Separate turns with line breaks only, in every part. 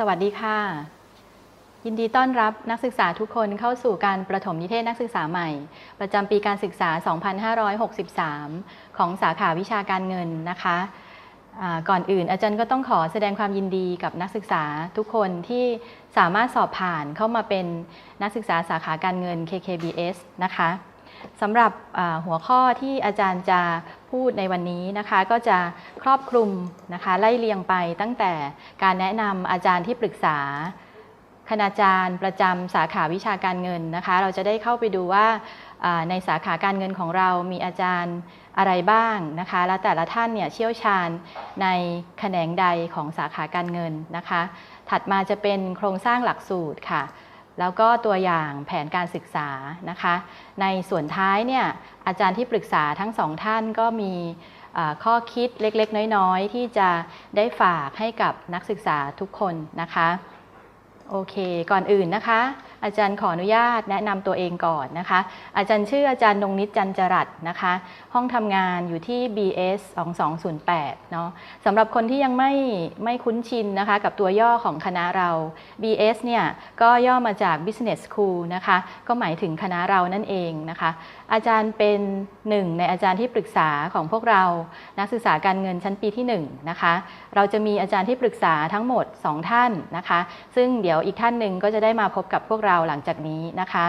สวัสดีค่ะ ยินดีต้อนรับนักศึกษาทุกคนเข้าสู่การประถมนิเทศนักศึกษาใหม่ ประจำปีการศึกษา 2563 ของสาขาวิชาการเงินนะคะก่อนอื่นอาจารย์ก็ต้องขอแสดงความยินดีกับนักศึกษาทุกคนที่สามารถสอบผ่านเข้ามาเป็นนักศึกษาสาขาการเงิน KKBS นะคะ สำหรับหัวข้อที่อาจารย์จะพูดในวันนี้นะคะ ก็จะครอบคลุมนะคะไล่เรียงไปตั้งแต่การแนะนำอาจารย์ที่ปรึกษา คณาจารย์ประจำสาขาวิชาการเงินนะคะ เราจะได้เข้าไปดูว่าในสาขาการเงินของเรามีอาจารย์อะไรบ้างนะคะ และแต่ละท่านเนี่ยเชี่ยวชาญในแขนงใดของสาขาการเงินนะคะ ถัดมาจะเป็นโครงสร้างหลักสูตรค่ะ แล้วก็ตัวอย่างแผนการศึกษานะคะ ในส่วนท้ายเนี่ยอาจารย์ที่ปรึกษาทั้งสองท่านก็มีข้อคิดเล็กๆ น้อยๆ ที่จะได้ฝากให้กับนักศึกษาทุกคนนะคะ โอเค ก่อนอื่นนะคะอาจารย์ขออนุญาตแนะนำตัวเองก่อนนะคะ อาจารย์ชื่ออาจารย์นงนิตจันจรัตน์นะคะ ห้องทำงานอยู่ที่ BS 2208เนาะสำหรับคนที่ยังไม่ไม่คุ้นชินนะคะกับตัวย่อของคณะเรา BS เนี่ยก็ย่อมาจาก Business School นะคะ ก็หมายถึงคณะเรานั่นเองนะคะ อาจารย์เป็นหนึ่งในอาจารย์ที่ปรึกษาของพวกเรา นักศึกษาการเงินชั้นปีที่1นะคะ เราจะมีอาจารย์ที่ปรึกษาทั้งหมด 2 ท่านนะคะ ซึ่งเดี๋ยวอีกท่านหนึ่งก็จะได้มาพบกับพวกเราหลังจากนี้นะคะ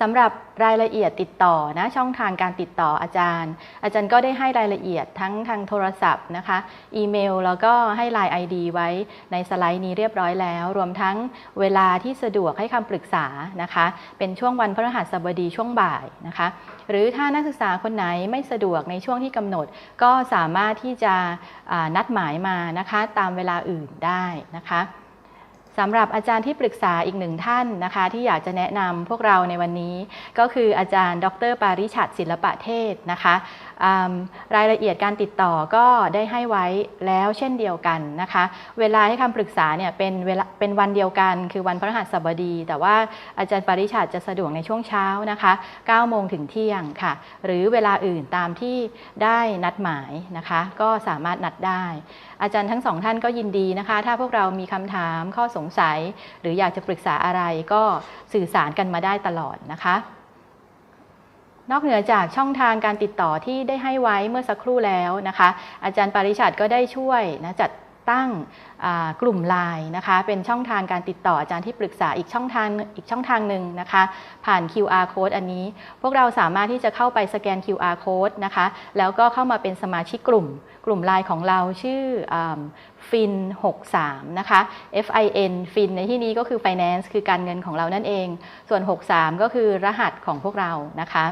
สำหรับรายละเอียดติดต่อนะช่องทางการติดต่ออาจารย์ อาจารย์ก็ได้ให้รายละเอียดทั้งทางโทรศัพท์นะคะ อีเมลแล้วก็ให้ Line ID ไว้ในสไลด์นี้เรียบร้อยแล้ว รวมทั้งเวลาที่สะดวกให้คำปรึกษานะคะ เป็นช่วงวันพฤหัสบดีช่วงบ่ายนะคะ หรือถ้านักศึกษาคนไหนไม่สะดวกในช่วงที่กำหนด ก็สามารถที่จะนัดหมายมานะคะ ตามเวลาอื่นได้นะคะ สำหรับอาจารย์ที่ปรึกษาอีกหนึ่งท่านนะคะ ที่อยากจะแนะนำพวกเราในวันนี้ ก็คืออาจารย์ ดร ปาริชัดศิลปะเทศนะคะรายละเอียดการติดต่อก็ได้ให้ไว้แล้วเช่นเดียวกันนะคะ เวลาให้คำปรึกษาเนี่ยเป็นเวลาเป็นวันเดียวกัน คือวันพฤหัสบดี แต่ว่าอาจารย์ปาริชัดจะสะดวกในช่วงเช้านะคะ9โมงถึงเที่ยงค่ะ หรือเวลาอื่นตามที่ได้นัดหมายนะคะ ก็สามารถนัดได้ อาจารย์ทั้งสองท่านก็ยินดีนะคะ ถ้าพวกเรามีคำถามข้อสงสัย หรืออยากจะปรึกษาอะไรก็สื่อสารกันมาได้ตลอดนะคะ นอกเหนือจากช่องทางการติดต่อที่ได้ให้ไว้เมื่อสักครู่แล้วนะคะ อาจารย์ปาริชัดก็ได้ช่วยนะจัดตั้งกลุ่มไลน์นะคะเป็นช่องทางการติดต่ออาจารย์ที่ปรึกษาอีกช่องทางอีกช่องทางหนึ่งนะคะ ผ่าน QR code อันนี้ พวกเราสามารถที่จะเข้าไปสแกน QR code นะคะ แล้วก็เข้ามาเป็นสมาชิกกลุ่ม กลุ่มไลน์ของเราชื่อ ฟิน63 นะคะ FIN ฟินในที่นี้ก็คือ Finance คือการเงินของเรานั่นเอง ส่วน 63 ก็คือรหัสของพวกเรานะคะ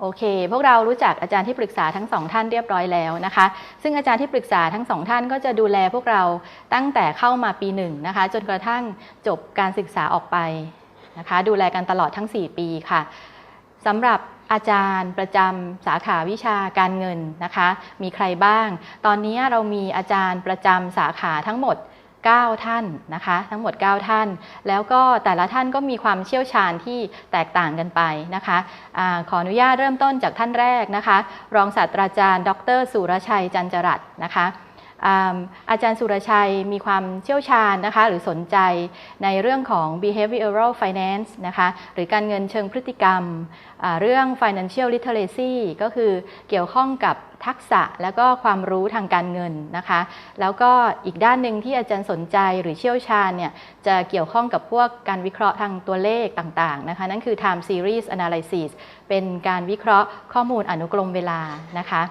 โอเค พวกเรารู้จักอาจารย์ที่ปรึกษาทั้งสองท่านเรียบร้อยแล้วนะคะ ซึ่งอาจารย์ที่ปรึกษาทั้งสองท่านก็จะดูแลพวกเราตั้งแต่เข้ามาปีหนึ่งนะคะ จนกระทั่งจบการศึกษาออกไปนะคะ ดูแลกันตลอดทั้ง 4 ปีค่ะสำหรับ อาจารย์ประจำสาขาวิชาการเงินนะคะ มีใครบ้าง ตอนนี้เรามีอาจารย์ประจำสาขาทั้งหมด 9 ท่านนะคะ ทั้งหมด 9 ท่าน แล้วก็แต่ละท่านก็มีความเชี่ยวชาญที่แตกต่างกันไปนะคะอาขออนุญาตเริ่มต้นจากท่านแรกนะคะ รองศาสตราจารย์ ดร สุรชัยจันจรัตน์นะคะ อาจารย์สุรชัยมีความเชี่ยวชาญนะคะหรือสนใจในเรื่องของ behavioral finance นะคะหรือการเงินเชิงพฤติกรรม เรื่อง financial literacy ก็คือเกี่ยวข้องกับทักษะแล้วก็ความรู้ทางการเงินนะคะ แล้วก็อีกด้านหนึ่งที่อาจารย์สนใจหรือเชี่ยวชาญเนี่ยจะเกี่ยวข้องกับพวกการวิเคราะห์ทางตัวเลขต่างๆนะคะ นั่นคือ time series analysis เป็นการวิเคราะห์ข้อมูลอนุกรมเวลานะคะ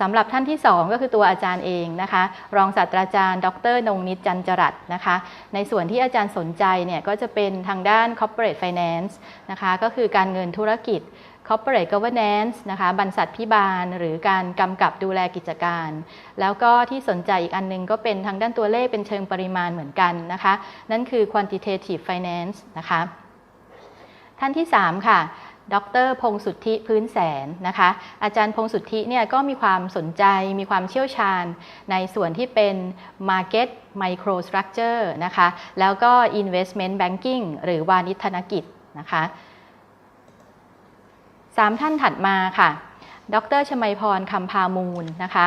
สำหรับท่านที่ 2 ก็คือตัวอาจารย์เองนะคะ รองศาสตราจารย์ ดรนงนิตจันจรัตนะคะ ในส่วนที่อาจารย์สนใจเนี่ยก็จะเป็นทางด้าน corporate finance นะคะ ก็คือการเงินธุรกิจ corporate governance นะคะบรรษัทพิบาล หรือการกำกับดูแลกิจการ แล้วก็ที่สนใจอีกอันหนึงก็เป็นทางด้านตัวเลขเป็นเชิงปริมาณเหมือนกันนะคะ นั่นคือ quantitative finance นะคะ ท่านที่ 3 ค่ะ ดรพงสุทธิพื้นแสนนะคะ อาจารย์พงสุทธิเนี่ยก็มีความสนใจมีความเชี่ยวชาญในส่วนที่เป็น Market Microstructure นะคะ แล้วก็ Investment Banking หรือวานิธนกิจนะคะสามท่านถัดมาค่ะ ดรชมัยพรคำพามูลนะคะ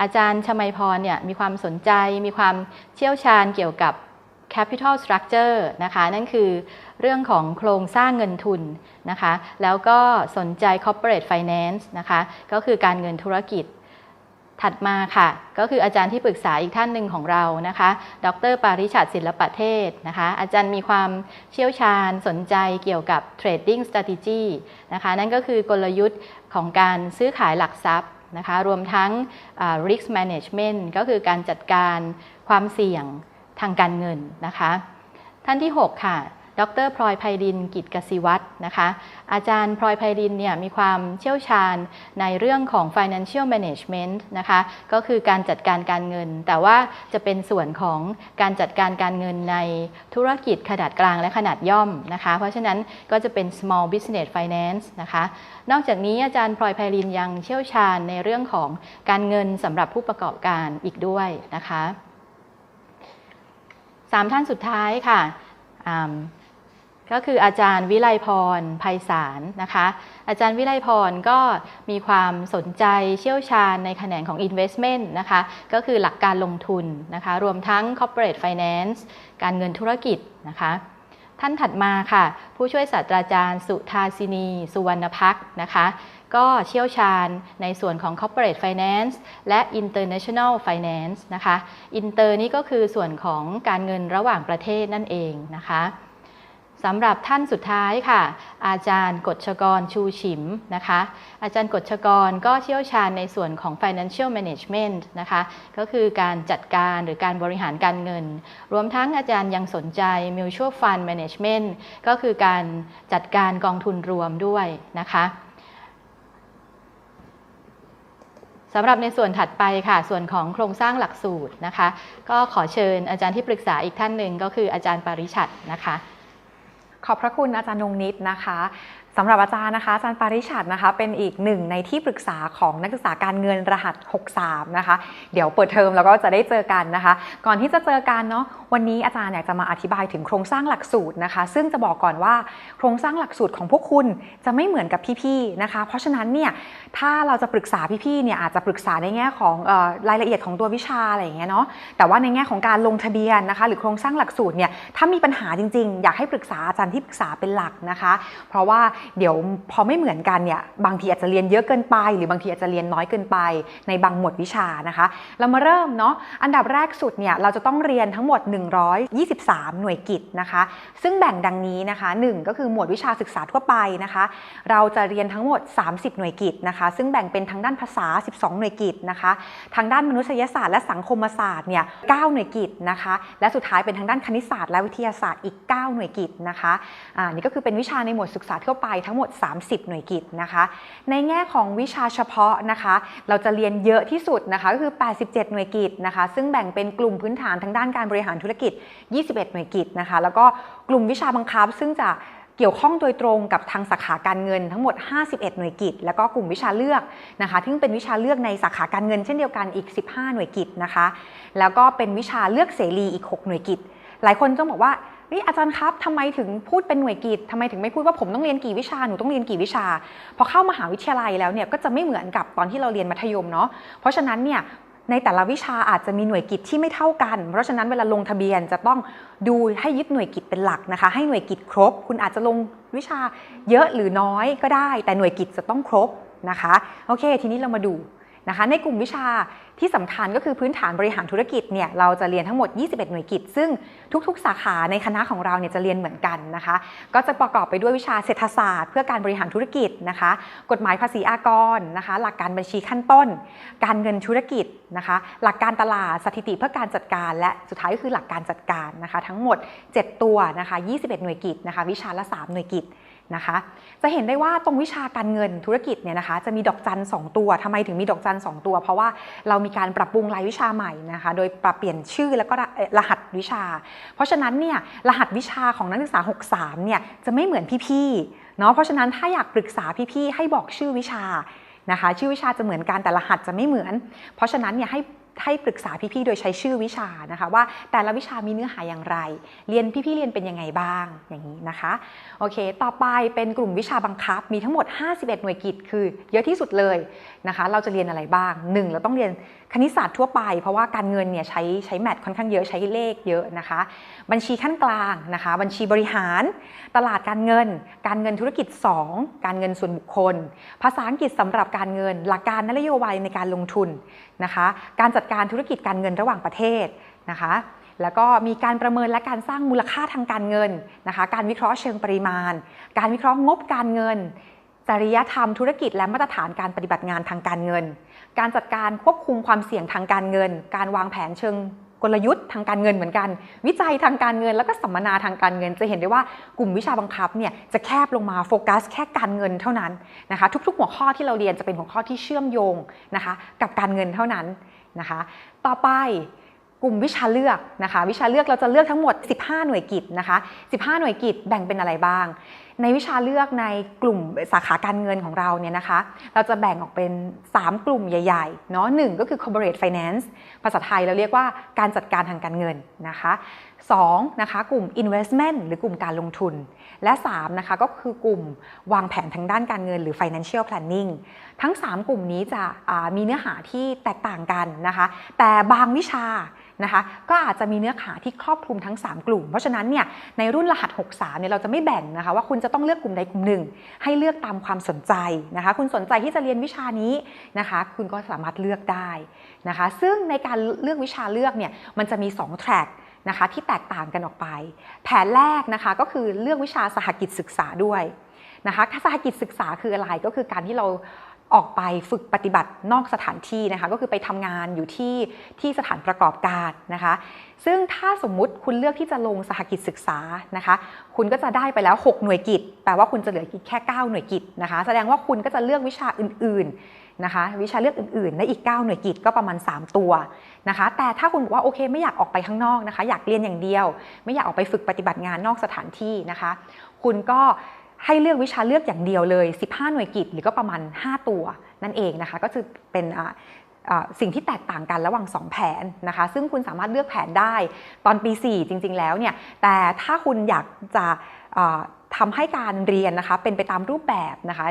อาจารย์ชมัยพรเนี่ยมีความสนใจมีความเชี่ยวชาญเกี่ยวกับ capital structure นะคะ นั่นคือเรื่องของโครงสร้างเงินทุนนะคะ แล้วก็สนใจ corporate finance นะคะ ก็คือการเงินธุรกิจถัดมาค่ะ ก็คืออาจารย์ที่ปรึกษาอีกท่านหนึ่งของเรานะคะ ดรปาริชัดศิลปะเทศนะคะ อาจารย์มีความเชี่ยวชาญสนใจเกี่ยวกับ trading strategy นะคะ นั่นก็คือกลยุทธ์ของการซื้อขายหลักทรัพย์นะคะ รวมทั้ง risk management ก็คือการจัดการความเสี่ยง ทางการเงินนะคะ ท่านที่ 6 ค่ะ ดรพลอยไพรินกิจกสิวัตรนะคะ อาจารย์พลอยไพรินเนี่ยมีความเชี่ยวชาญในเรื่องของ financial management นะคะ ก็คือการจัดการการเงิน แต่ว่าจะเป็นส่วนของการจัดการการเงินในธุรกิจขนาดกลางและขนาดย่อมนะคะ เพราะฉะนั้นก็จะเป็น small business finance นะคะ นอกจากนี้อาจารย์พลอยไพรินยังเชี่ยวชาญในเรื่องของการเงินสำหรับผู้ประกอบการอีกด้วยนะคะ สามท่านสุดท้ายค่ะก็คืออาจารย์วิไลพรไพศาลนะคะ อาจารย์วิไลพรก็มีความสนใจเชี่ยวชาญในแขนงของ investment นะคะ ก็คือหลักการลงทุนนะคะ รวมทั้ง corporate finance การเงินธุรกิจนะคะ ท่านถัดมาค่ะ ผู้ช่วยศาสตราจารย์สุธาสินี สุวรรณพักนะคะ ก็เชี่ยวชาญในส่วนของ corporate finance และ international finance นะคะ inter นี่ก็คือส่วนของการเงินระหว่างประเทศนั่นเองนะคะสำหรับท่านสุดท้ายค่ะ อาจารย์กฎชกรชูฉิมนะคะ อาจารย์กฎชกรก็เชี่ยวชาญในส่วนของ financial management นะคะ ก็คือการจัดการหรือการบริหารการเงิน รวมทั้งอาจารย์ยังสนใจ mutual fund management ก็คือการจัดการกองทุนรวมด้วยนะคะ สำหรับในส่วนถัดไปค่ะ ส่วนของโครงสร้างหลักสูตรนะคะ ก็ขอเชิญอาจารย์ที่ปรึกษาอีกท่านหนึ่งก็คืออาจารย์ปาริชัดนะคะ
ขอบพระคุณอาจารย์นงนิดนะคะ สำหรับอาจารย์นะคะอาจารย์ปาริชัดนะคะเป็นอีกหนึ่งในที่ปรึกษาของนักศึกษาการเงินรหัส 63 นะคะ เดี๋ยวเปิดเทอมแล้วก็จะได้เจอกันนะคะ ก่อนที่จะเจอกันเนาะวันนี้อาจารย์อยากจะมาอธิบายถึงโครงสร้างหลักสูตรนะคะ ซึ่งจะบอกก่อนว่าโครงสร้างหลักสูตรของพวกคุณจะไม่เหมือนกับพี่ๆนะคะ เพราะฉะนั้นเนี่ยถ้าเราจะปรึกษาพี่ๆเนี่ยอาจจะปรึกษาในแง่ของออรายละเอียดของตัววิชาอะไรอย่างเงี้ยเนาะแต่ว่าในแง่ของการลงทะเบียนนะคะ หรือโครงสร้างหลักสูตรเนี่ยถ้ามีปัญหาจริงๆ อยากให้ปรึกษาอาจารย์ที่ปรึกษาเป็นหลักนะคะ เพราะว่าเดี๋ยวพอไม่เหมือนกันเนี่ยบางทีอาจจะเรียนเยอะเกินไป หรือบางทีอาจจะเรียนน้อยเกินไปในบางหมวดวิชานะคะ เรามาเริ่มเนาะอันดับแรกสุดเนี่ยเราจะต้องเรียนทั้งหมด 123 หน่วยกิจนะคะ ซึ่งแบ่งดังนี้นะคะ 1 ก็คือหมวดวิชาศึกษาทั่วไปนะคะ เราจะเรียนทั้งหมด 30 หน่วยกิจนะคะ ซึ่งแบ่งเป็นทางด้านภาษา 12 หน่วยกิจนะคะ ทางด้านมนุษยศาสตร์และสังคมศาสตร์เนี่ย9หน่วยกิจนะคะ และสุดท้ายเป็นทางด้านคณิตศาสตร์และวิทยาศาสตร์อีก 9 หน่วยกิจนะคะอ่านี่ก็คือเป็นวิชาในหมวดศึกษาทั่วไปทั้งหมด 30 หน่วยกิจนะคะ ในแง่ของวิชาเฉพาะนะคะ เราจะเรียนเยอะที่สุดนะคะก็คือ 87 หน่วยกิจนะคะ ซึ่งแบ่งเป็นกลุ่มพื้นฐานทางด้านการบริหารธุรกิจ 21 หน่วยกิจนะคะ แล้วก็กลุ่มวิชาบังคับ ซึ่งจะเกี่ยวข้องโดยตรงกับทางสาขาการเงินทั้งหมด 51 หน่วยกิจ แล้วก็กลุ่มวิชาเลือกนะคะซึ่งเป็นวิชาเลือกในสาขาการเงินเช่นเดียวกันอีก 15 หน่วยกิจนะคะ แล้วก็เป็นวิชาเลือกเสรีอีก 6 หน่วยกิจ หลายคนต้องบอกว่า เฮ้ยอาจารย์ครับทำไมถึงพูดเป็นหน่วยกิจทำไมถึงไม่พูดว่าผมต้องเรียนกี่วิชาหนูต้องเรียนกี่วิชา พอเข้ามหาวิทยาลัยแล้วเนี่ยก็จะไม่เหมือนกับตอนที่เราเรียนมัธยมเนาะเพราะฉะนั้นเนี่ยในแต่ละวิชาอาจจะมีหน่วยกิจที่ไม่เท่ากัน เพราะฉะนั้นเวลาลงทะเบียนจะต้องดูให้ยึดหน่วยกิจเป็นหลักนะคะ ให้หน่วยกิจครบ คุณอาจจะลงวิชาเยอะหรือน้อยก็ได้ แต่หน่วยกิจจะต้องครบนะคะ โอเค ทีนี้เรามาดูนะคะ ในกลุ่มวิชา ที่สำคัญก็คือพื้นฐานบริหารธุรกิจเนี่ยเราจะเรียนทั้งหมด 21 หน่วยกิจ ซึ่งทุกๆ สาขาในคณะของเราเนี่ยจะเรียนเหมือนกันนะคะ ก็จะประกอบไปด้วยวิชาเศรษฐศาสตร์ เพื่อการบริหารธุรกิจนะคะ กฎหมายภาษีอากรนะคะ หลักการบัญชีขั้นต้น การเงินธุรกิจนะคะ หลักการตลาดสถิติเพื่อการจัดการ และสุดท้ายก็คือหลักการจัดการนะคะ ทั้งหมด 7 ตัวนะคะ 21 หน่วยกิจนะคะ วิชาละ 3 หน่วยกิจ นะคะ จะเห็นได้ว่าตรงวิชาการเงินธุรกิจเนี่ยนะคะจะมีดอกจัน 2 ตัวทำไมถึงมีดอกจัน 2 ตัว เพราะว่าเรามีการปรับปรุงรายวิชาใหม่นะคะโดยปรับเปลี่ยนชื่อแล้วก็รหัสวิชา เพราะฉะนั้นเนี่ยรหัสวิชาของนักศึกษา 63เนี่ยจะไม่เหมือนพี่ๆเนาะเพราะฉะนั้นถ้าอยากปรึกษาพี่ๆให้บอกชื่อวิชานะคะชื่อวิชาจะเหมือนกันแต่รหัสจะไม่เหมือน เพราะฉะนั้นเนี่ยให้ ให้ปรึกษาพี่ๆ โดยใช้ชื่อวิชานะคะว่าแต่ละวิชามีเนื้อหาอย่างไร เรียนพี่ๆ เรียนเป็นยังไงบ้างอย่างนี้นะคะโอเค ต่อไปเป็นกลุ่มวิชาบังคับ มีทั้งหมด 51 หน่วยกิจคือเยอะที่สุดเลยนะคะ เราจะเรียนอะไรบ้างหนึ่งเราต้องเรียนคณิตศาสตร์ทั่วไป เพราะว่าการเงินเนี่ยใช้ใช้แมทค่อนข้างเยอะใช้เลขเยอะนะคะ บัญชีขั้นกลางนะคะ บัญชีบริหาร ตลาดการเงิน การเงินธุรกิจ 2 การเงินส่วนบุคคล ภาษาอังกฤษสำหรับการเงิน หลักการนโยบายในการลงทุนนะคะ การจัดการธุรกิจการเงินระหว่างประเทศนะคะแล้วก็มีการประเมินและการสร้างมูลค่าทางการเงินนะคะ การวิเคราะห์เชิงปริมาณ การวิเคราะห์งบการเงิน จริยธรรมธุรกิจและมาตรฐานการปฏิบัติงานทางการเงิน การจัดการควบคุมความเสี่ยงทางการเงิน การวางแผนเชิงกลยุทธ์ทางการเงินเหมือนกัน วิจัยทางการเงินแล้วก็สัมมนาทางการเงิน จะเห็นได้ว่ากลุ่มวิชาบังคับเนี่ยจะแคบลงมาโฟกัสแค่การเงินเท่านั้นนะคะทุก ๆ หัวข้อที่เราเรียนจะเป็นหัวข้อที่เชื่อมโยงนะคะกับการเงินเท่านั้นนะคะต่อไปกลุ่มวิชาเลือกนะคะวิชาเลือกเราจะเลือกทั้งหมด 15 หน่วยกิจนะคะ 15 หน่วยกิจแบ่งเป็นอะไรบ้าง ในวิชาเลือกในกลุ่มสาขาการเงินของเราเนี่ยนะคะ เราจะแบ่งออกเป็น 3 กลุ่มใหญ่ๆ เนาะหนึ่งก็คือ corporate finance ภาษาไทยเราเรียกว่าการจัดการทางการเงินนะคะ2นะคะกลุ่ม investment หรือกลุ่มการลงทุน และ3นะคะก็คือกลุ่มวางแผนทางด้านการเงินหรือ financial planning ทั้ง 3 กลุ่มนี้จะมีเนื้อหาที่แตกต่างกันนะคะ แต่บางวิชา นะคะก็อาจจะมีเนื้อหาที่ครอบคลุมทั้ง 3 กลุ่ม เพราะฉะนั้นเนี่ยในรุ่นรหัส 63เนี่ยเราจะไม่แบ่งนะคะว่าคุณจะต้องเลือกกลุ่มใดกลุ่มหนึ่ง ให้เลือกตามความสนใจนะคะ คุณสนใจที่จะเรียนวิชานี้นะคะ คุณก็สามารถเลือกได้นะคะ ซึ่งในการเลือกวิชาเลือกเนี่ยมันจะมี2แทร็กนะคะที่แตกต่างกันออกไป แผนแรกนะคะก็คือเลือกวิชาสหกิจศึกษาด้วยนะคะสหกิจศึกษาคืออะไรก็คือการที่เรา ออกไปฝึกปฏิบัตินอกสถานที่นะคะก็คือไปทำงานอยู่ที่ที่สถานประกอบการนะคะ ซึ่งถ้าสมมุติคุณเลือกที่จะลงสหกิจศึกษานะคะ คุณก็จะได้ไปแล้ว 6 หน่วยกิจแปลว่าคุณจะเหลือแค่ 9 หน่วยกิจนะคะ แสดงว่าคุณก็จะเลือกวิชาอื่นๆนะคะ วิชาเลือกอื่นๆในอีก 9 หน่วยกิจก็ประมาณ 3 ตัวนะคะ แต่ถ้าคุณบอกว่าโอเคไม่อยากออกไปข้างนอกนะคะ อยากเรียนอย่างเดียว ไม่อยากออกไปฝึกปฏิบัติงานนอกสถานที่นะคะ คุณก็ ให้เลือกวิชาเลือกอย่างเดียวเลย 15 หน่วยกิจหรือก็ประมาณ 5 ตัวนั่นเองนะคะ ก็คือเป็นอ่าสิ่งที่แตกต่างกันระหว่าง 2 แผนนะคะ ซึ่งคุณสามารถเลือกแผนได้ตอนปี 4 จริง ๆ แล้วเนี่ย แต่ถ้าคุณอยากจะอ่าทำให้การเรียนนะคะเป็นไปตามรูปแบบนะคะ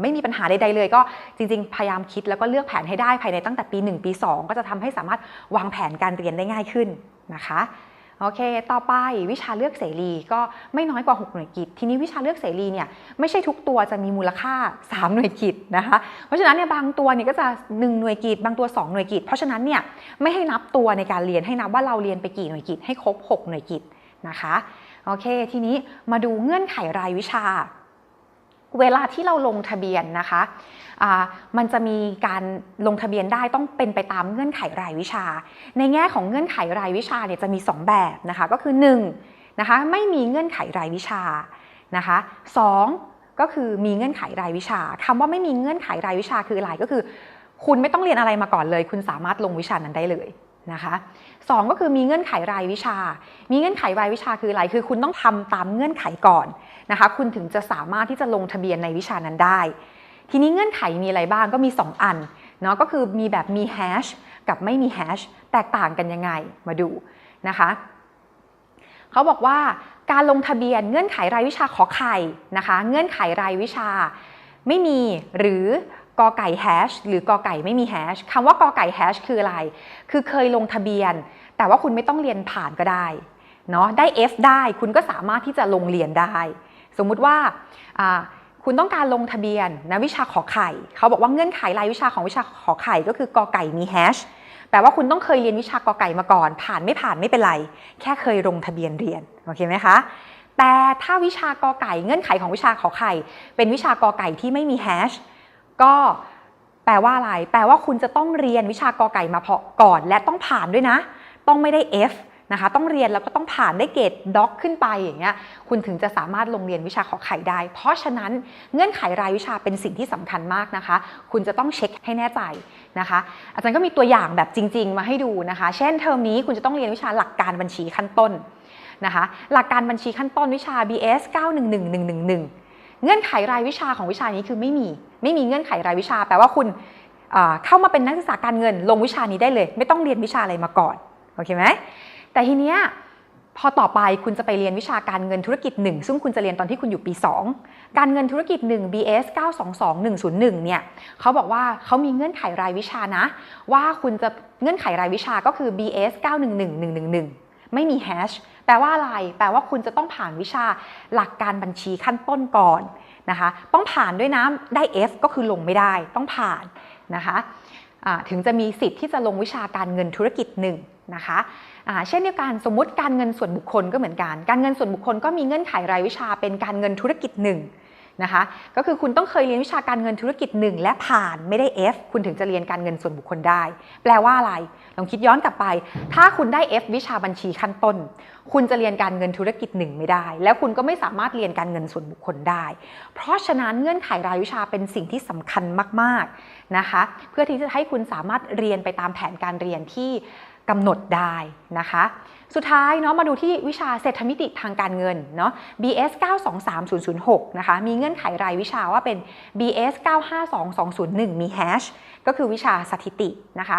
ไม่มีปัญหาใดๆเลย ก็จริงๆ พยายามคิดแล้วก็เลือกแผนให้ได้ภายในตั้งแต่ปี 1 ปี 2 ก็จะทำให้สามารถวางแผนการเรียนได้ง่ายขึ้นนะคะ โอเค ต่อไปวิชาเลือกเสรีก็ไม่น้อยกว่า 6 หน่วยกิจ ทีนี้วิชาเลือกเสรีเนี่ยไม่ใช่ทุกตัวจะมีมูลค่า 3 หน่วยกิจนะคะ เพราะฉะนั้นเนี่ยบางตัวเนี่ยก็จะ 1 หน่วยกิจ บางตัว 2 หน่วยกิจ เพราะฉะนั้นเนี่ยไม่ให้นับตัวในการเรียนให้นับว่าเราเรียนไปกี่หน่วยกิจให้ครบ 6 หน่วยกิจนะคะ โอเค ทีนี้มาดูเงื่อนไขรายวิชา เวลาที่เราลงทะเบียนนะคะมันจะมีการลงทะเบียนได้ต้องเป็นไปตามเงื่อนไขรายวิชา ในแง่ของเงื่อนไขรายวิชาเนี่ยจะมี 2 แบบนะคะก็คือ1นะคะไม่มีเงื่อนไขรายวิชานะคะสองก็คือมีเงื่อนไขรายวิชาคำว่าไม่มีเงื่อนไขรายวิชาคืออะไรก็คือ คุณไม่ต้องเรียนอะไรมาก่อนเลย คุณสามารถลงวิชานั้นได้เลยนะคะสองก็คือมีเงื่อนไขรายวิชา มีเงื่อนไขรายวิชาคืออะไรคือคุณต้องทำตามเงื่อนไขก่อน นะคะ คุณถึงจะสามารถที่จะลงทะเบียนในวิชานั้นได้ ทีนี้เงื่อนไขมีอะไรบ้างก็มี 2 อันเนาะก็คือมีแบบมีแฮชกับไม่มีแฮชแตกต่างกันยังไงมาดูนะคะเขาบอกว่าการลงทะเบียนเงื่อนไขรายวิชาขอไข่นะคะ เงื่อนไขรายวิชาไม่มีหรือกอไก่แฮชหรือกอไก่ไม่มีแฮชคำว่ากอไก่แฮชคืออะไร คือเคยลงทะเบียน แต่ว่าคุณไม่ต้องเรียนผ่านก็ได้เนาะได้ F ได้คุณก็สามารถที่จะลงเรียนได้ สมมุติว่าคุณต้องการลงทะเบียนนะวิชาขอไข่ เขาบอกว่าเงื่อนไขรายวิชาของวิชาขอไข่ก็คือกอไก่มีแฮชแปลว่าคุณต้องเคยเรียนวิชากอไก่มาก่อน ผ่านไม่ผ่านไม่เป็นไร แค่เคยลงทะเบียนเรียนโอเคไหมคะแต่ถ้าวิชากอไก่เงื่อนไขของวิชาขอไข่ เป็นวิชากอไก่ที่ไม่มีแฮชก็แปลว่าอะไร แปลว่าคุณจะต้องเรียนวิชากอไก่มาพอก่อน และต้องผ่านด้วยนะ ต้องไม่ได้ F นะคะ ต้องเรียนแล้วก็ต้องผ่านได้เกรดด็อกขึ้นไปอย่างเงี้ยคุณถึงจะสามารถลงเรียนวิชาขอไข่ได้ เพราะฉะนั้นเงื่อนไขรายวิชาเป็นสิ่งที่สำคัญมากนะคะ คุณจะต้องเช็คให้แน่ใจนะคะ อาจารย์ก็มีตัวอย่างแบบจริง ๆ มาให้ดูนะคะ เช่นเทอมนี้คุณจะต้องเรียนวิชาหลักการบัญชีขั้นต้นนะคะหลักการบัญชีขั้นต้นวิชา BS 911111 เงื่อนไขรายวิชาของวิชานี้คือไม่มีไม่มีเงื่อนไขรายวิชา แปลว่าคุณเข้ามาเป็นนักศึกษาการเงินลงวิชานี้ได้เลย ไม่ต้องเรียนวิชาอะไรมาก่อน โอเคไหม แต่ทีเนี้ยพอต่อไปคุณจะไปเรียนวิชาการเงินธุรกิจ 1 ซึ่งคุณจะเรียนตอนที่คุณอยู่ปี 2 การเงินธุรกิจ 1 BS 922101 เนี่ยเขาบอกว่าเขามีเงื่อนไขรายวิชานะ ว่าคุณจะเงื่อนไขรายวิชาก็คือ BS 911111 ไม่มีแฮชแปลว่าอะไร แปลว่าคุณจะต้องผ่านวิชาหลักการบัญชีขั้นต้นก่อนนะคะ ต้องผ่านด้วยนะได้ F ก็คือลงไม่ได้ต้องผ่านนะคะอ่าถึงจะมีสิทธิ์ที่จะลงวิชาการเงินธุรกิจห นะคะเช่นเดียวกันสมมติการเงินส่วนบุคคลก็เหมือนกัน การเงินส่วนบุคคลก็มีเงื่อนไขรายวิชาเป็นการเงินธุรกิจหนึ่งนะคะก็คือคุณต้องเคยเรียนวิชาการเงินธุรกิจ 1 และผ่านไม่ได้ F คุณถึงจะเรียนการเงินส่วนบุคคลได้ แปลว่าอะไร ลองคิดย้อนกลับไป ถ้าคุณได้ F วิชาบัญชีขั้นต้น คุณจะเรียนการเงินธุรกิจ 1 ไม่ได้ แล้วคุณก็ไม่สามารถเรียนการเงินส่วนบุคคลได้ เพราะฉะนั้นเงื่อนไขรายวิชาเป็นสิ่งที่สำคัญมากๆนะคะเพื่อที่จะให้คุณสามารถเรียนไปตามแผนการเรียนที่ กำหนดได้นะคะ สุดท้ายเนาะมาดูที่วิชาเศรษฐมิติทางการเงินเนาะ BS 923006นะคะมีเงื่อนไขรายวิชาว่าเป็น BS 952201 มีแฮชก็คือวิชาสถิตินะคะ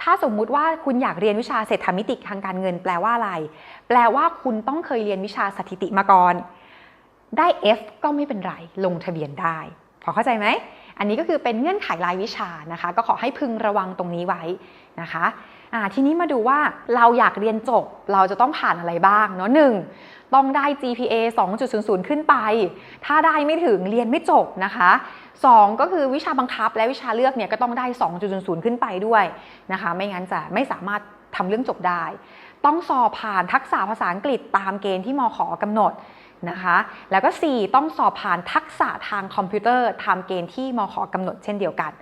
ถ้าสมมุติว่าคุณอยากเรียนวิชาเศรษฐมิติทางการเงิน แปลว่าอะไร แปลว่าคุณต้องเคยเรียนวิชาสถิติมาก่อน ได้ F ก็ไม่เป็นไรลงทะเบียนได้ พอเข้าใจไหมอันนี้ก็คือเป็นเงื่อนไขรายวิชานะคะ ก็ขอให้พึงระวังตรงนี้ไว้นะคะ อ่าทีนี้มาดูว่าเราอยากเรียนจบเราจะต้องผ่านอะไรบ้างเนาะหนึ่งต้องได้ GPA 2.00 ขึ้นไป ถ้าได้ไม่ถึงเรียนไม่จบนะคะสองก็คือวิชาบังคับและวิชาเลือกเนี่ยก็ต้องได้ 2.00 ขึ้นไปด้วยนะคะ ไม่งั้นจะไม่สามารถทำเรื่องจบได้ ต้องสอบผ่านทักษะภาษาอังกฤษตามเกณฑ์ที่มขกำหนดนะคะ แล้วก็ 4 ต้องสอบผ่านทักษะทางคอมพิวเตอร์ตามเกณฑ์ที่มขกำหนดเช่นเดียวกัน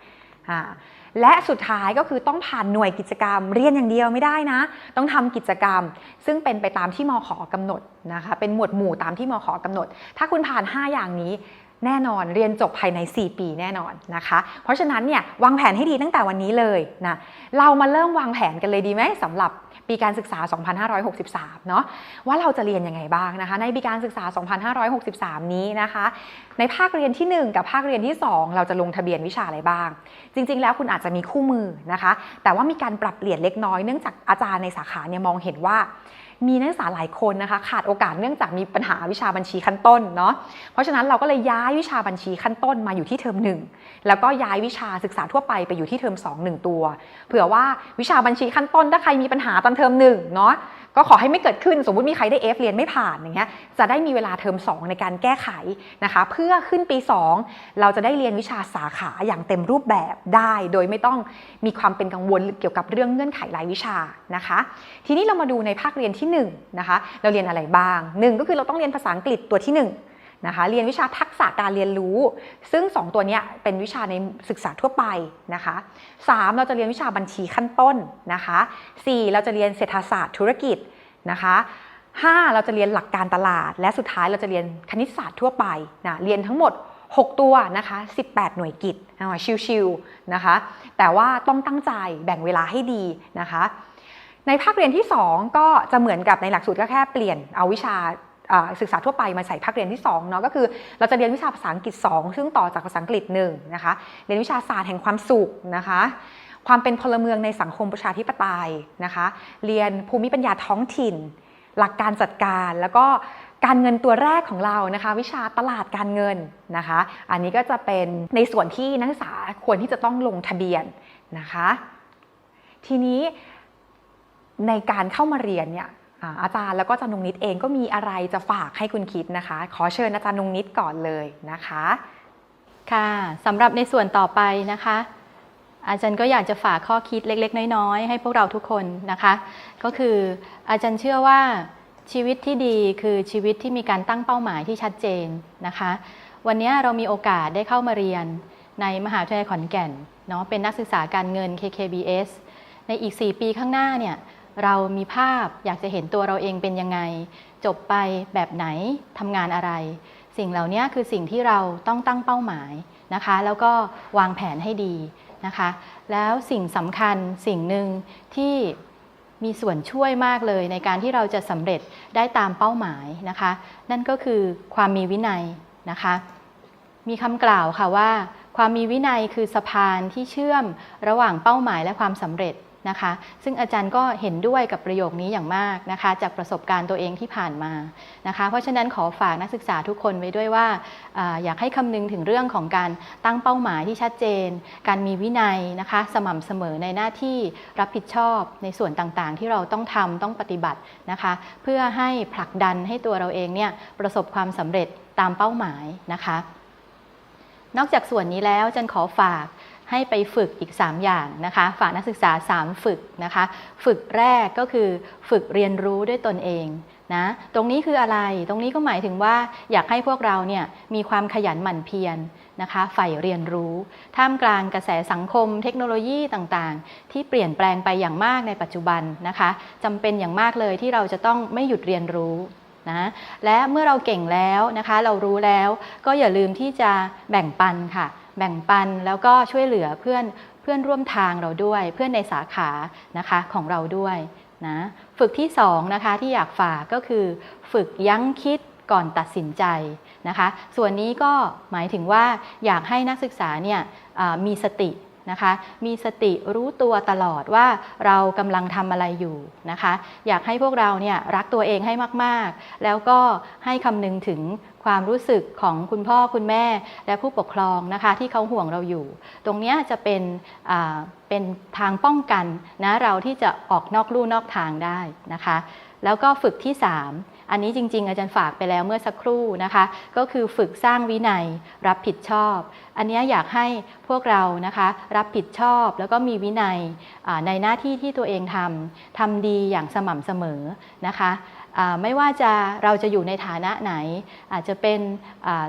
อ่า และสุดท้ายก็คือต้องผ่านหน่วยกิจกรรม เรียนอย่างเดียวไม่ได้นะ ต้องทำกิจกรรม ซึ่งเป็นไปตามที่มขกำหนดนะคะเป็นหมวดหมู่ตามที่มขกำหนด ถ้าคุณผ่าน 5 อย่างนี้ แน่นอนเรียนจบภายใน 4 ปีแน่นอนนะคะ เพราะฉะนั้นเนี่ยวางแผนให้ดีตั้งแต่วันนี้เลยนะเรามาเริ่มวางแผนกันเลยดีไหมสำหรับปีการศึกษา 2563 เนาะว่าเราจะเรียนยังไงบ้างนะคะ ในปีการศึกษา 2563 นี้นะคะ ในภาคเรียนที่ 1 กับภาคเรียนที่ 2 เราจะลงทะเบียนวิชาอะไรบ้าง จริง ๆ แล้วคุณอาจจะมีคู่มือนะคะ แต่ว่ามีการปรับเปลี่ยนเล็กน้อยเนื่องจากอาจารย์ในสาขาเนี่ยมองเห็นว่า มีนักศึกษาหลายคนนะคะขาดโอกาสเนื่องจากมีปัญหาวิชาบัญชีขั้นต้นเนาะเพราะฉะนั้นเราก็เลยย้ายวิชาบัญชีขั้นต้นมาอยู่ที่เทอมหนึ่งแล้วก็ย้ายวิชาศึกษาทั่วไปไปอยู่ที่เทอม2 1 ตัว เผื่อว่าวิชาบัญชีขั้นต้นถ้าใครมีปัญหาตอนเทอมหนึ่งเนาะ ก็ขอให้ไม่เกิดขึ้นสมมติมีใครได้ F เรียนไม่ผ่านอย่างเงี้ยจะได้มีเวลาเทอม2 ในการแก้ไขนะคะเพื่อขึ้นปี 2 เราจะได้เรียนวิชาสาขาอย่างเต็มรูปแบบได้ โดยไม่ต้องมีความเป็นกังวลเกี่ยวกับเรื่องเงื่อนไขรายวิชานะคะ ทีนี้เรามาดูในภาคเรียนที่1นะคะเราเรียนอะไรบ้างหนึ่งก็คือเราต้องเรียนภาษาอังกฤษตัวที่ 1 นะคะเรียนวิชาทักษะการเรียนรู้ ซึ่ง 2 ตัวนี้เป็นวิชาในศึกษาทั่วไปนะคะ 3 เราจะเรียนวิชาบัญชีขั้นต้นนะคะ 4 เราจะเรียนเศรษฐศาสตร์ธุรกิจนะคะ5เราจะเรียนหลักการตลาด และสุดท้ายเราจะเรียนคณิตศาสตร์ทั่วไปนะเรียนทั้งหมด 6 ตัวนะคะ 18 หน่วยกิจอ่าชิวๆนะคะ แต่ว่าต้องตั้งใจแบ่งเวลาให้ดีนะคะ ในภาคเรียนที่ 2 ก็จะเหมือนกับในหลักสูตรก็แค่เปลี่ยนเอาวิชา ศึกษาทั่วไปมาใส่ภาคเรียนที่2เนาะก็คือเราจะเรียนวิชาภาษาอังกฤษ 2 ซึ่งต่อจากภาษาอังกฤษ1นะคะเรียนวิชาศาสตร์แห่งความสุขนะคะความเป็นพลเมืองในสังคมประชาธิปไตยนะคะเรียนภูมิปัญญาท้องถิ่น หลักการจัดการแล้วก็การเงินตัวแรกของเรานะคะ วิชาตลาดการเงินนะคะ อันนี้ก็จะเป็นในส่วนที่นักศึกษาควรที่จะต้องลงทะเบียนนะคะ ทีนี้ในการเข้ามาเรียนเนี่ย อาอาจารย์แล้วก็อาจารย์นงนิดเองก็มีอะไรจะฝากให้คุณคิดนะคะ ขอเชิญอาจารย์นงนิดก่อนเลยนะคะ
ค่ะสำหรับในส่วนต่อไปนะคะ อาจารย์ก็อยากจะฝากข้อคิดเล็ก ๆ น้อยๆ ให้พวกเราทุกคนนะคะ ก็คืออาจารย์เชื่อว่าชีวิตที่ดีคือชีวิตที่มีการตั้งเป้าหมายที่ชัดเจนนะคะ วันนี้เรามีโอกาสได้เข้ามาเรียนในมหาวิทยาลัยขอนแก่นเนาะเป็นนักศึกษาการเงิน KKBS ในอีก 4 ปีข้างหน้าเนี่ย เรามีภาพอยากจะเห็นตัวเราเองเป็นยังไง จบไปแบบไหนทำงานอะไร สิ่งเหล่านี้คือสิ่งที่เราต้องตั้งเป้าหมายนะคะ แล้วก็วางแผนให้ดีนะคะ แล้วสิ่งสำคัญสิ่งหนึ่งที่มีส่วนช่วยมากเลยในการที่เราจะสำเร็จได้ตามเป้าหมายนะคะ นั่นก็คือความมีวินัยนะคะ มีคำกล่าวค่ะว่า ความมีวินัยคือสะพานที่เชื่อมระหว่างเป้าหมายและความสำเร็จ นะคะ ซึ่งอาจารย์ก็เห็นด้วยกับประโยคนี้อย่างมากนะคะ จากประสบการณ์ตัวเองที่ผ่านมานะคะ เพราะฉะนั้นขอฝากนักศึกษาทุกคนไว้ด้วยว่าออยากให้คำนึงถึงเรื่องของการตั้งเป้าหมายที่ชัดเจน การมีวินัยนะคะ สม่ำเสมอในหน้าที่รับผิดชอบในส่วนต่างๆ ที่เราต้องทำต้องปฏิบัตินะคะ เพื่อให้ผลักดันให้ตัวเราเองเนี่ยประสบความสำเร็จตามเป้าหมายนะคะ นอกจากส่วนนี้แล้วจันขอฝาก ให้ไปฝึกอีก 3 อย่างนะคะ ฝากนักศึกษา 3 ฝึกนะคะ ฝึกแรกก็คือฝึกเรียนรู้ด้วยตนเองนะตรงนี้คืออะไรตรงนี้ก็หมายถึงว่าอยากให้พวกเราเนี่ยมีความขยันหมั่นเพียรนะคะใฝ่เรียนรู้ ท่ามกลางกระแสสังคมเทคโนโลยีต่างๆ ที่เปลี่ยนแปลงไปอย่างมากในปัจจุบันนะคะจำเป็นอย่างมากเลยที่เราจะต้องไม่หยุดเรียนรู้นะและเมื่อเราเก่งแล้วนะคะ เรารู้แล้วก็อย่าลืมที่จะแบ่งปันค่ะ แบ่งปันแล้วก็ช่วยเหลือเพื่อนเพื่อนร่วมทางเราด้วย เพื่อนในสาขานะคะของเราด้วยนะฝึกที่2นะคะที่อยากฝากก็คือ ฝึกยั้งคิดก่อนตัดสินใจนะคะ ส่วนนี้ก็หมายถึงว่าอยากให้นักศึกษาเนี่ยมีสติ นะคะ มีสติรู้ตัวตลอดว่าเรากำลังทำอะไรอยู่นะคะ อยากให้พวกเราเนี่ยรักตัวเองให้มากๆ แล้วก็ให้คำนึงถึงความรู้สึกของคุณพ่อคุณแม่และผู้ปกครองนะคะ ที่เขาห่วงเราอยู่ ตรงนี้จะเป็นเป็นทางป้องกันนะเราที่จะออกนอกลู่นอกทางได้นะคะ แล้วก็ฝึกที่ 3 อันนี้จริง ๆ อาจารย์ฝากไปแล้วเมื่อสักครู่นะคะ ก็คือฝึกสร้างวินัยรับผิดชอบ อันนี้อยากให้พวกเรานะคะรับผิดชอบ แล้วก็มีวินัยในหน้าที่ที่ตัวเองทำทำดีอย่างสม่ำเสมอนะคะ ไม่ว่าจะเราจะอยู่ในฐานะไหน อาจจะเป็น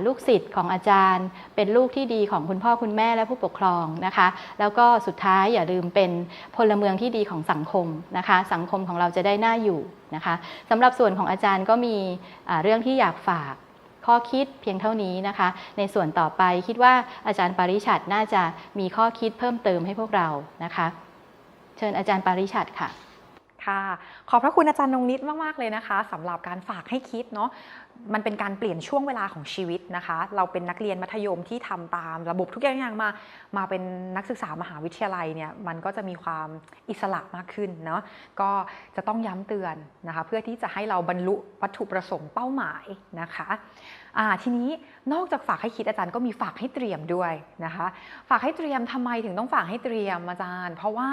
ลูกศิษย์ของอาจารย์ เป็นลูกที่ดีของคุณพ่อคุณแม่และผู้ปกครองนะคะ แล้วก็สุดท้ายอย่าลืมเป็นพลเมืองที่ดีของสังคมนะคะ สังคมของเราจะได้น่าอยู่นะคะสำหรับส่วนของอาจารย์ก็มีเรื่องที่อยากฝากข้อคิดเพียงเท่านี้นะคะ ในส่วนต่อไปคิดว่าอาจารย์ปริชัดน่าจะมีข้อคิดเพิ่มเติมให้พวกเรานะคะ เชิญอาจารย์ปริชัดค่ะ
ค่ะขอบพระคุณอาจารย์นงนิดมาก ๆ เลยนะคะสำหรับการฝากให้คิดเนาะมันเป็นการเปลี่ยนช่วงเวลาของชีวิตนะคะ เราเป็นนักเรียนมัธยมที่ทำตามระบบทุกอย่างมา มาเป็นนักศึกษามหาวิทยาลัยเนี่ยมันก็จะมีความอิสระมากขึ้นเนาะก็จะต้องย้ำเตือนนะคะ เพื่อที่จะให้เราบรรลุวัตถุประสงค์เป้าหมายนะคะทีนี้นอกจากฝากให้คิดอาจารย์ก็มีฝากให้เตรียมด้วยนะคะ ฝากให้เตรียมทำไมถึงต้องฝากให้เตรียมอาจารย์ เพราะว่า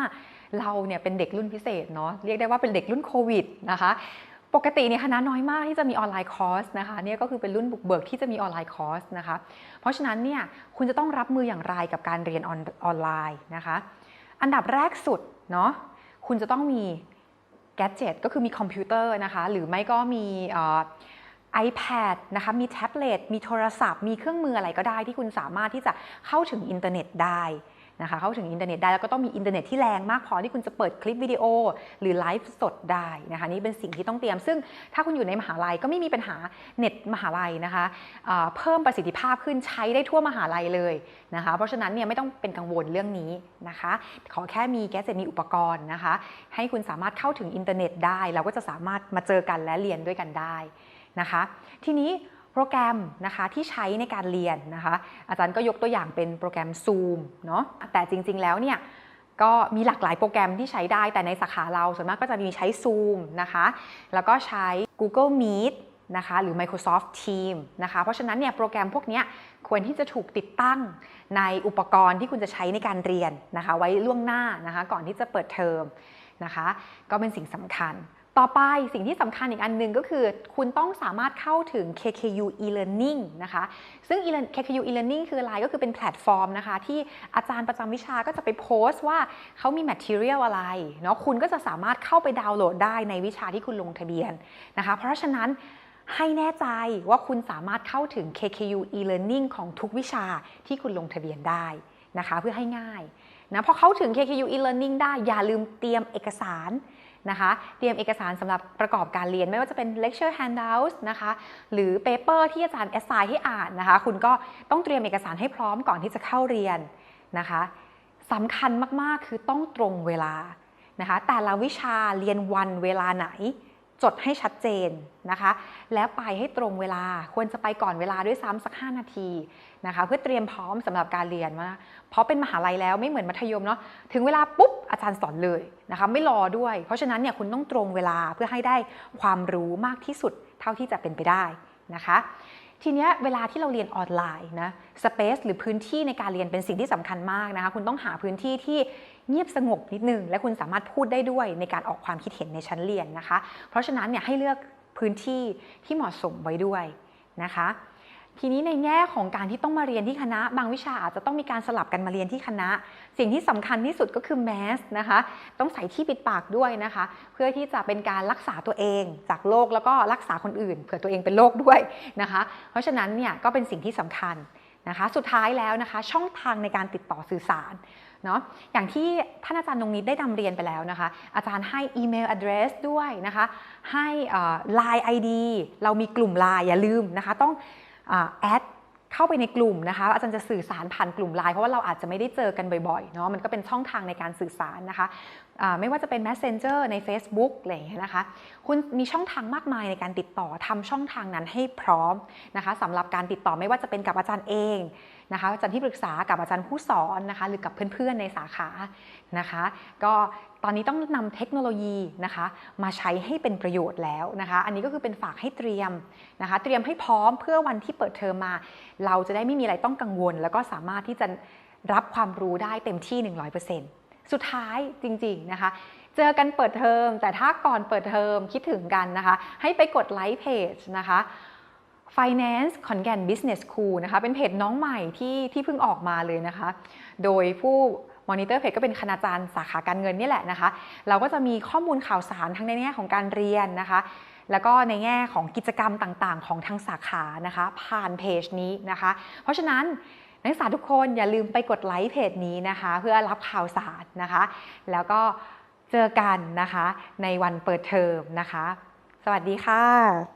เราเนี่ยเป็นเด็กรุ่นพิเศษเนาะเรียกได้ว่าเป็นเด็กรุ่นโควิดนะคะปกติเนี่ยคณะน้อยมากที่จะมีออนไลน์คอร์สนะคะเนี่ยก็คือเป็นรุ่นบุกเบิกที่จะมีออนไลน์คอร์สนะคะเพราะฉะนั้นเนี่ยคุณจะต้องรับมืออย่างไรกับการเรียนออนออนไลน์นะคะอันดับแรกสุดเนาะคุณจะต้องมีแกจ e t ก็คือมีคอมพิวเตอร์นะคะหรือไม่ก็มีเอ่อ iPad นะคะมีแท็บเล็ตมีโทรศัพท์ มีเครื่องมืออะไรก็ได้ที่คุณสามารถที่จะเข้าถึงอินเทอร์เน็ตได้ นะคะเข้าถึงอินเทอร์เน็ตได้แล้วก็ต้องมีอินเทอร์เน็ตที่แรงมากพอที่คุณจะเปิดคลิปวิดีโอ หรือไลฟ์สดได้นะคะนี่เป็นสิ่งที่ต้องเตรียม ซึ่งถ้าคุณอยู่ในมหาลัยก็ไม่มีปัญหาเน็ตมหาลัยนะคะเอ่อเพิ่มประสิทธิภาพขึ้นใช้ได้ทั่วมหาลัยเลยนะคะเพราะฉะนั้นเนี่ยไม่ต้องเป็นกังวลเรื่องนี้นะคะขอแค่มีแกสเซตมีอุปกรณ์นะคะให้คุณสามารถเข้าถึงอินเทอร์เน็ตได้ เราก็จะสามารถมาเจอกันและเรียนด้วยกันได้นะคะ ทีนี้ โปรแกรมนะคะที่ใช้ในการเรียนนะคะ อาจารย์ก็ยกตัวอย่างเป็นโปรแกรม Zoom เนาะแต่จริง ๆ แล้วเนี่ยก็มีหลากหลายโปรแกรมที่ใช้ได้แต่ในสาขาเราส่วนมากก็จะมีใช้ Zoom นะคะ แล้วก็ใช้ Google Meet นะคะหรือ Microsoft Teams นะคะ เพราะฉะนั้นเนี่ยโปรแกรมพวกนี้ควรที่จะถูกติดตั้งในอุปกรณ์ที่คุณจะใช้ในการเรียนนะคะ ไว้ล่วงหน้านะคะ ก่อนที่จะเปิดเทอมนะคะ ก็เป็นสิ่งสำคัญ ต่อไปสิ่งที่สำคัญอีกอันหนึ่งก็คือ คุณต้องสามารถเข้าถึง KKU e-learning นะคะซึ่ง KKU e-learning คืออะไรก็คือเป็นแพลตฟอร์มนะคะ ที่อาจารย์ประจำวิชาก็จะไปโพสต์ว่าเขามี material อะไรเนาะคุณก็จะสามารถเข้าไปดาวน์โหลดได้ในวิชาที่คุณลงทะเบียนนะคะ เพราะฉะนั้นให้แน่ใจว่าคุณสามารถเข้าถึง KKU e-learning ของทุกวิชาที่คุณลงทะเบียนได้นะคะ เพื่อให้ง่ายนะพอเข้าถึง KKU e-learning ได้อย่าลืมเตรียมเอกสาร นะคะเตรียมเอกสารสำหรับประกอบการเรียน ไม่ว่าจะเป็น lecture handouts นะคะหรือ paper ที่อาจารย์ assign ให้อ่านนะคะคุณก็ต้องเตรียมเอกสารให้พร้อมก่อนที่จะเข้าเรียนนะคะสำคัญมากๆคือต้องตรงเวลานะคะแต่ละวิชาเรียนวันเวลาไหน จดให้ชัดเจนนะคะ แล้วไปให้ตรงเวลาควรจะไปก่อนเวลาด้วยซ้ำสัก 5 นาทีนะคะ เพื่อเตรียมพร้อมสำหรับการเรียนว่าเพราะเป็นมหาลัยแล้วไม่เหมือนมัธยมเนาะถึงเวลาปุ๊บอาจารย์สอนเลยนะคะไม่รอด้วย เพราะฉะนั้นเนี่ยคุณต้องตรงเวลาเพื่อให้ได้ความรู้มากที่สุดเท่าที่จะเป็นไปได้นะคะ ทีนี้เวลาที่เราเรียนออนไลน์นะสเปซหรือพื้นที่ในการเรียนเป็นสิ่งที่สำคัญมากนะคะ คุณต้องหาพื้นที่ที่ เงียบสงบนิดนึง และคุณสามารถพูดได้ด้วยในการออกความคิดเห็นในชั้นเรียนนะคะ เพราะฉะนั้นเนี่ยให้เลือกพื้นที่ที่เหมาะสมไว้ด้วยนะคะ ทีนี้ในแง่ของการที่ต้องมาเรียนที่คณะ บางวิชาอาจจะต้องมีการสลับกันมาเรียนที่คณะ สิ่งที่สำคัญที่สุดก็คือแมสนะคะ ต้องใส่ที่ปิดปากด้วยนะคะ เพื่อที่จะเป็นการรักษาตัวเองจากโรคแล้วก็รักษาคนอื่น เผื่อตัวเองเป็นโรคด้วยนะคะ เพราะฉะนั้นเนี่ยก็เป็นสิ่งที่สำคัญ นะคะ สุดท้ายแล้วนะคะ ช่องทางในการติดต่อสื่อสารเนาะอย่างที่ท่านอาจารย์นงนิดได้นำเรียนไปแล้วนะคะ อาจารย์ให้อีเมล address ด้วยนะคะ ให้เอ่อ Line ID เรามีกลุ่ม Line อย่าลืมนะคะ ต้องแอด เข้าไปในกลุ่มนะคะ อาจารย์จะสื่อสารผ่านกลุ่มไลน์เพราะว่าเราอาจจะไม่ได้เจอกันบ่อยๆเนาะมันก็เป็นช่องทางในการสื่อสารนะคะอ่าไม่ว่าจะเป็น Messenger ใน Facebook อะไรอย่างเงี้ยนะคะ คุณมีช่องทางมากมายในการติดต่อทำช่องทางนั้นให้พร้อมนะคะสำหรับการติดต่อไม่ว่าจะเป็นกับอาจารย์เองนะคะอาจารย์ที่ปรึกษากับอาจารย์ผู้สอนนะคะ หรือกับเพื่อนๆในสาขา นะคะ ก็ตอนนี้ต้องนำเทคโนโลยีนะคะ มาใช้ให้เป็นประโยชน์แล้วนะคะ อันนี้ก็คือเป็นฝากให้เตรียมนะคะ เตรียมให้พร้อมเพื่อวันที่เปิดเทอมมา เราจะได้ไม่มีอะไรต้องกังวล แล้วก็สามารถที่จะรับความรู้ได้เต็มที่ 100%สุดท้ายจริง ๆ นะคะเจอกันเปิดเทอม แต่ถ้าก่อนเปิดเทอมคิดถึงกันนะคะ ให้ไปกดไลค์เพจนะคะ Finance ขอนแก่น Business School นะคะ เป็นเพจน้องใหม่ที่ที่เพิ่งออกมาเลยนะคะ โดยผู้ มอนิเตอร์เพจก็เป็นคณาจารย์สาขาการเงินนี่แหละนะคะ เราก็จะมีข้อมูลข่าวสารทั้งในแง่ของการเรียนนะคะ แล้วก็ในแง่ของกิจกรรมต่างๆ ของทางสาขานะคะ ผ่านเพจนี้นะคะ เพราะฉะนั้นนักศึกษาทุกคนอย่าลืมไปกดไลค์เพจนี้นะคะ เพื่อรับข่าวสารนะคะ แล้วก็เจอกันนะคะในวันเปิดเทอมนะคะ สวัสดีค่ะ